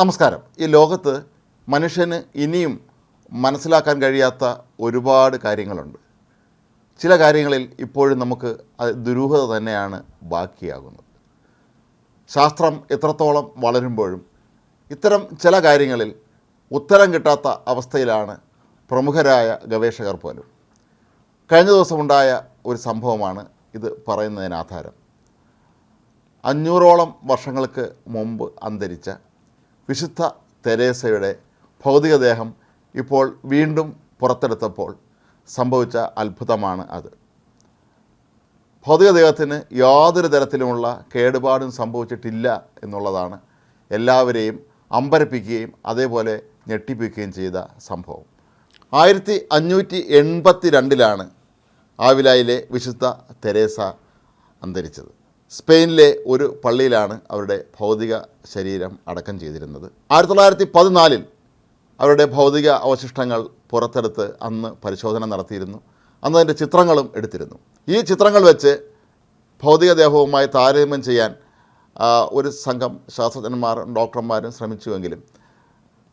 നമസ്കാരം. ഈ ലോകത്ത് മനുഷ്യന് ഇനിയും മനസ്സിലാക്കാൻ കഴിയാത്ത ഒരുപാട് കാര്യങ്ങളുണ്ട്. ചില കാര്യങ്ങളിൽ ഇപ്പോഴും നമുക്ക് ദുരൂഹത തന്നെയാണ് ബാക്കിയാകുന്നത്. ശാസ്ത്രം എത്രത്തോളം വളരുമ്പോഴും ഇത്തരം ചില കാര്യങ്ങളിൽ ഉത്തരം കിട്ടാത്ത അവസ്ഥയിലാണ് പ്രമുഖരായ ഗവേഷകർ പോലും. കഴിഞ്ഞ ദിവസമുണ്ടായ ഒരു സംഭവമാണ് ഇത് പറയുന്നതിന് ആധാരം അഞ്ഞൂറോളം വർഷങ്ങൾക്ക് മുമ്പ് അന്തരിച്ച വിശുദ്ധ തെരേസയുടെ ഭൗതികദേഹം ഇപ്പോൾ വീണ്ടും പുറത്തെടുത്തപ്പോൾ സംഭവിച്ച അത്ഭുതമാണ് അത്. ഭൗതികദേഹത്തിന് യാതൊരു തരത്തിലുമുള്ള കേടുപാടും സംഭവിച്ചിട്ടില്ല എന്നുള്ളതാണ് എല്ലാവരെയും അമ്പരപ്പിക്കുകയും അതേപോലെ ഞെട്ടിപ്പിക്കുകയും ചെയ്ത സംഭവം. ആയിരത്തി അഞ്ഞൂറ്റി എൺപത്തി രണ്ടിലാണ് ആവിലായിലെ വിശുദ്ധ തെരേസ അന്തരിച്ചത്. സ്പെയിനിലെ ഒരു പള്ളിയിലാണ് അവരുടെ ഭൗതിക ശരീരം അടക്കം ചെയ്തിരുന്നത്. ആയിരത്തി തൊള്ളായിരത്തി പതിനാലിൽ അവരുടെ ഭൗതിക അവശിഷ്ടങ്ങൾ പുറത്തെടുത്ത് അന്ന് പരിശോധന നടത്തിയിരുന്നു. അന്ന് അതിന്റെ ചിത്രങ്ങളും എടുത്തിരുന്നു. ഈ ചിത്രങ്ങൾ വെച്ച് ഭൗതികദേഹവുമായി താരതമ്യം ചെയ്യാൻ ഒരു സംഘം ശാസ്ത്രജ്ഞന്മാരും ഡോക്ടർമാരും ശ്രമിച്ചുവെങ്കിലും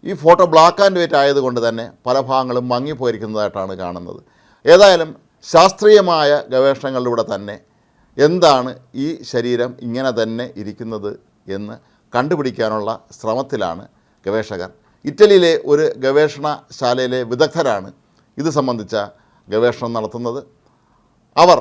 ഈ ഫോട്ടോ ബ്ലാക്ക് ആൻഡ് വൈറ്റ് ആയതുകൊണ്ട് തന്നെ പല ഭാഗങ്ങളും മങ്ങിപ്പോയിരിക്കുന്നതായിട്ടാണ് കാണുന്നത്. ഏതായാലും ശാസ്ത്രീയമായ ഗവേഷണങ്ങളിലൂടെ തന്നെ എന്താണ് ഈ ശരീരം ഇങ്ങനെ തന്നെ ഇരിക്കുന്നത് എന്ന് കണ്ടുപിടിക്കാനുള്ള ശ്രമത്തിലാണ് ഗവേഷകർ. ഇറ്റലിയിലെ ഒരു ഗവേഷണശാലയിലെ വിദഗ്ധരാണ് ഇത് സംബന്ധിച്ച ഗവേഷണം നടത്തുന്നത്. അവർ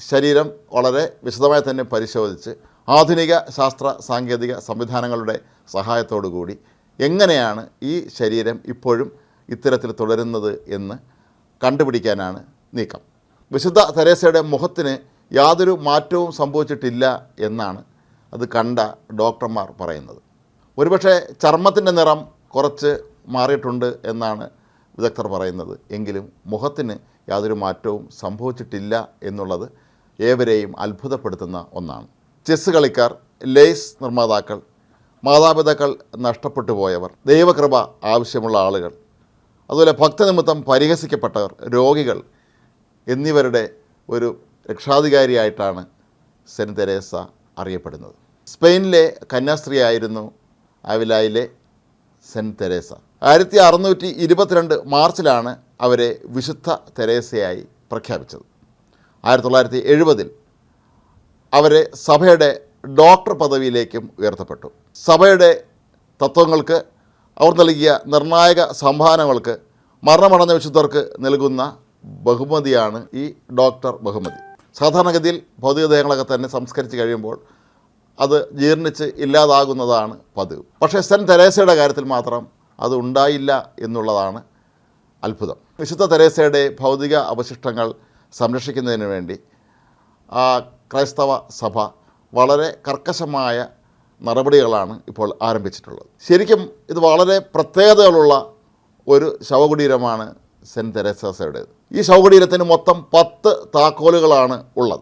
ശരീരം വളരെ വിശദമായി തന്നെ പരിശോധിച്ച് ആധുനിക ശാസ്ത്ര സാങ്കേതിക സംവിധാനങ്ങളുടെ സഹായത്തോടു കൂടി എങ്ങനെയാണ് ഈ ശരീരം ഇപ്പോഴും ഇത്തരത്തിൽ തുടരുന്നത് എന്ന് കണ്ടുപിടിക്കാനാണ് നീക്കം. വിശുദ്ധ തെരേസയുടെ മുഖത്തിന് യാതൊരു മാറ്റവും സംഭവിച്ചിട്ടില്ല എന്നാണ് അത് കണ്ട ഡോക്ടർമാർ പറയുന്നത്. ഒരുപക്ഷെ ചർമ്മത്തിന്റെ നിറം കുറച്ച് മാറിയിട്ടുണ്ട് എന്നാണ് വിദഗ്ധർ പറയുന്നത്. എങ്കിലും മുഖത്തിന് യാതൊരു മാറ്റവും സംഭവിച്ചിട്ടില്ല എന്നുള്ളത് ഏവരെയും അത്ഭുതപ്പെടുത്തുന്ന ഒന്നാണ്. ചെസ് കളിക്കാർ ലേസ് നിർമ്മാതാക്കൾ മാതാപിതാക്കൾ നഷ്ടപ്പെട്ടു പോയവർ ദൈവകൃപ ആവശ്യമുള്ള ആളുകൾ അതുപോലെ ഭക്തനിമിത്തം പരിഹസിക്കപ്പെട്ടവർ രോഗികൾ എന്നിവരുടെ ഒരു രക്ഷാധികാരിയായിട്ടാണ് സെന്റ് തെരേസ അറിയപ്പെടുന്നത്. സ്പെയിനിലെ കന്യാസ്ത്രീയായിരുന്നു അവിലായിലെ സെന്റ് തെരേസ. ആയിരത്തി അറുന്നൂറ്റി ഇരുപത്തിരണ്ട് മാർച്ചിലാണ് അവരെ വിശുദ്ധ തെരേസയായി പ്രഖ്യാപിച്ചത്. ആയിരത്തി തൊള്ളായിരത്തി എഴുപതിൽ അവരെ സഭയുടെ ഡോക്ടർ പദവിയിലേക്കും ഉയർത്തപ്പെട്ടു. സഭയുടെ തത്വങ്ങൾക്ക് അവർ നൽകിയ നിർണായക സംഭാവനകൾക്ക് മരണമടഞ്ഞ വിശുദ്ധർക്ക് നൽകുന്ന ബഹുമതിയാണ് ഈ ഡോക്ടർ ബഹുമതി. സാധാരണഗതിയിൽ ഭൗതികദേഹങ്ങളൊക്കെ തന്നെ സംസ്കരിച്ച് കഴിയുമ്പോൾ അത് ജീർണിച്ച് ഇല്ലാതാകുന്നതാണ് പതിവ്. പക്ഷേ സെൻ തെരേസയുടെ കാര്യത്തിൽ മാത്രം അത് ഉണ്ടായില്ല എന്നുള്ളതാണ് അത്ഭുതം. വിശുദ്ധ തെരേസയുടെ ഭൗതിക അവശിഷ്ടങ്ങൾ സംരക്ഷിക്കുന്നതിന് വേണ്ടി ആ ക്രൈസ്തവ സഭ വളരെ കർക്കശമായ നടപടികളാണ് ഇപ്പോൾ ആരംഭിച്ചിട്ടുള്ളത്. ശരിക്കും ഇത് വളരെ പ്രത്യേകതകളുള്ള ഒരു ശവകുടീരമാണ് സെന്റ് തെരേസയുടേത് ഈ ശവകുടീരത്തിന് മൊത്തം പത്ത് താക്കോലുകളാണ് ഉള്ളത്.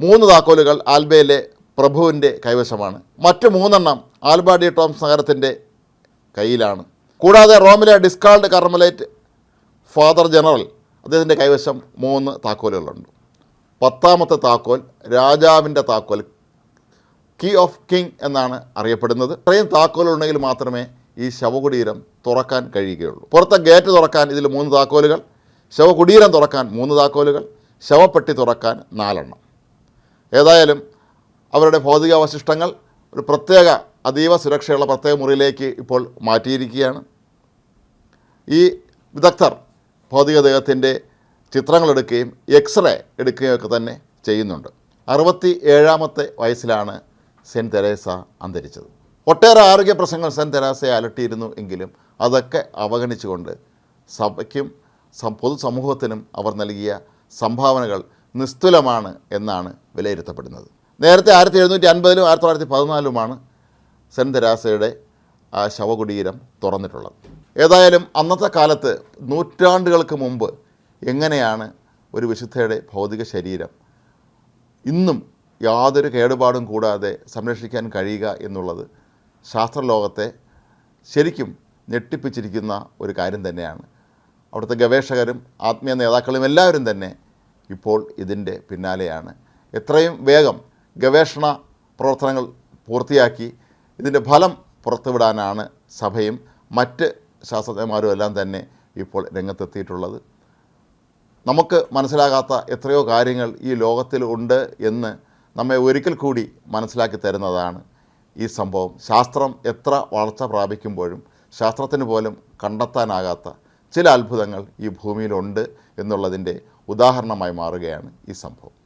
മൂന്ന് താക്കോലുകൾ ആൽബയിലെ പ്രഭുവിന്റെ കൈവശമാണ്. മറ്റ് മൂന്നെണ്ണം ആൽബാഡി ടോംസ് നഗരത്തിന്റെ കയ്യിലാണ്. കൂടാതെ റോമിലെ ഡിസ്കാൾഡ് കർമലേറ്റ് ഫാദർ ജനറൽ അദ്ദേഹത്തിന്റെ കൈവശം മൂന്ന് താക്കോലുകളുണ്ട്. പത്താമത്തെ താക്കോൽ രാജാവിന്റെ താക്കോൽ കീ ഓഫ് കിങ് എന്നാണ് അറിയപ്പെടുന്നത്. ഇത്രയും താക്കോലുണ്ടെങ്കിൽ മാത്രമേ ഈ ശവകുടീരം തുറക്കാൻ കഴിയുകയുള്ളൂ. പുറത്തെ ഗേറ്റ് തുറക്കാൻ ഇതിൽ മൂന്ന് താക്കോലുകൾ ശവകുടീരം തുറക്കാൻ മൂന്ന് താക്കോലുകൾ ശവപ്പെട്ടി തുറക്കാൻ നാലെണ്ണം. ഏതായാലും അവരുടെ ഭൗതികാവശിഷ്ടങ്ങൾ ഒരു പ്രത്യേക അതീവ സുരക്ഷയുള്ള പ്രത്യേക മുറിയിലേക്ക് ഇപ്പോൾ മാറ്റിയിരിക്കുകയാണ്. ഈ വിദഗ്ധർ ഭൗതികദേഹത്തിന്റെ ചിത്രങ്ങളെടുക്കുകയും എക്സ്റേ എടുക്കുകയും ഒക്കെ തന്നെ ചെയ്യുന്നുണ്ട്. അറുപത്തി ഏഴാമത്തെ വയസ്സിലാണ് സെന്റ് തെരേസ അന്തരിച്ചത്. ഒട്ടേറെ ആരോഗ്യ പ്രശ്നങ്ങൾ സെൻ തെരാസയെ അലട്ടിയിരുന്നു എങ്കിലും അതൊക്കെ അവഗണിച്ചുകൊണ്ട് സഭയ്ക്കും പൊതുസമൂഹത്തിനും അവർ നൽകിയ സംഭാവനകൾ നിസ്തുലമാണ് എന്നാണ് വിലയിരുത്തപ്പെടുന്നത്. നേരത്തെ ആയിരത്തി എഴുന്നൂറ്റി അൻപതിലും ആയിരത്തി തൊള്ളായിരത്തി പതിനാലുമാണ് സെൻ തെരാസയുടെ ആ ശവകുടീരം തുറന്നിട്ടുള്ളത്. ഏതായാലും അന്നത്തെ കാലത്ത് നൂറ്റാണ്ടുകൾക്ക് മുമ്പ് എങ്ങനെയാണ് ഒരു വിശുദ്ധയുടെ ഭൗതിക ശരീരം ഇന്നും യാതൊരു കേടുപാടും കൂടാതെ സംരക്ഷിക്കാൻ കഴിയുക എന്നുള്ളത് ശാസ്ത്രലോകത്തെ ശരിക്കും ഞെട്ടിപ്പിച്ചിരിക്കുന്ന ഒരു കാര്യം തന്നെയാണ്. അവിടുത്തെ ഗവേഷകരും ആത്മീയ നേതാക്കളും എല്ലാവരും തന്നെ ഇപ്പോൾ ഇതിന്റെ പിന്നാലെയാണ്. എത്രയും വേഗം ഗവേഷണ പ്രവർത്തനങ്ങൾ പൂർത്തിയാക്കി ഇതിന്റെ ഫലം പുറത്തുവിടാനാണ് സഭയും മറ്റ് ശാസ്ത്രജ്ഞന്മാരും എല്ലാം തന്നെ ഇപ്പോൾ രംഗത്തെത്തിയിട്ടുള്ളത്. നമുക്ക് മനസ്സിലാകാത്ത എത്രയോ കാര്യങ്ങൾ ഈ ലോകത്തിൽ ഉണ്ട് എന്ന് നമ്മെ ഒരിക്കൽ കൂടി മനസ്സിലാക്കി തരുന്നതാണ് ഈ സംഭവം. ശാസ്ത്രം എത്ര വളർച്ച പ്രാപിക്കുമ്പോഴും ശാസ്ത്രത്തിന് പോലും കണ്ടെത്താനാകാത്ത ചില അത്ഭുതങ്ങൾ ഈ ഭൂമിയിലുണ്ട് എന്നുള്ളതിന്റെ ഉദാഹരണമായി മാറുകയാണ് ഈ സംഭവം.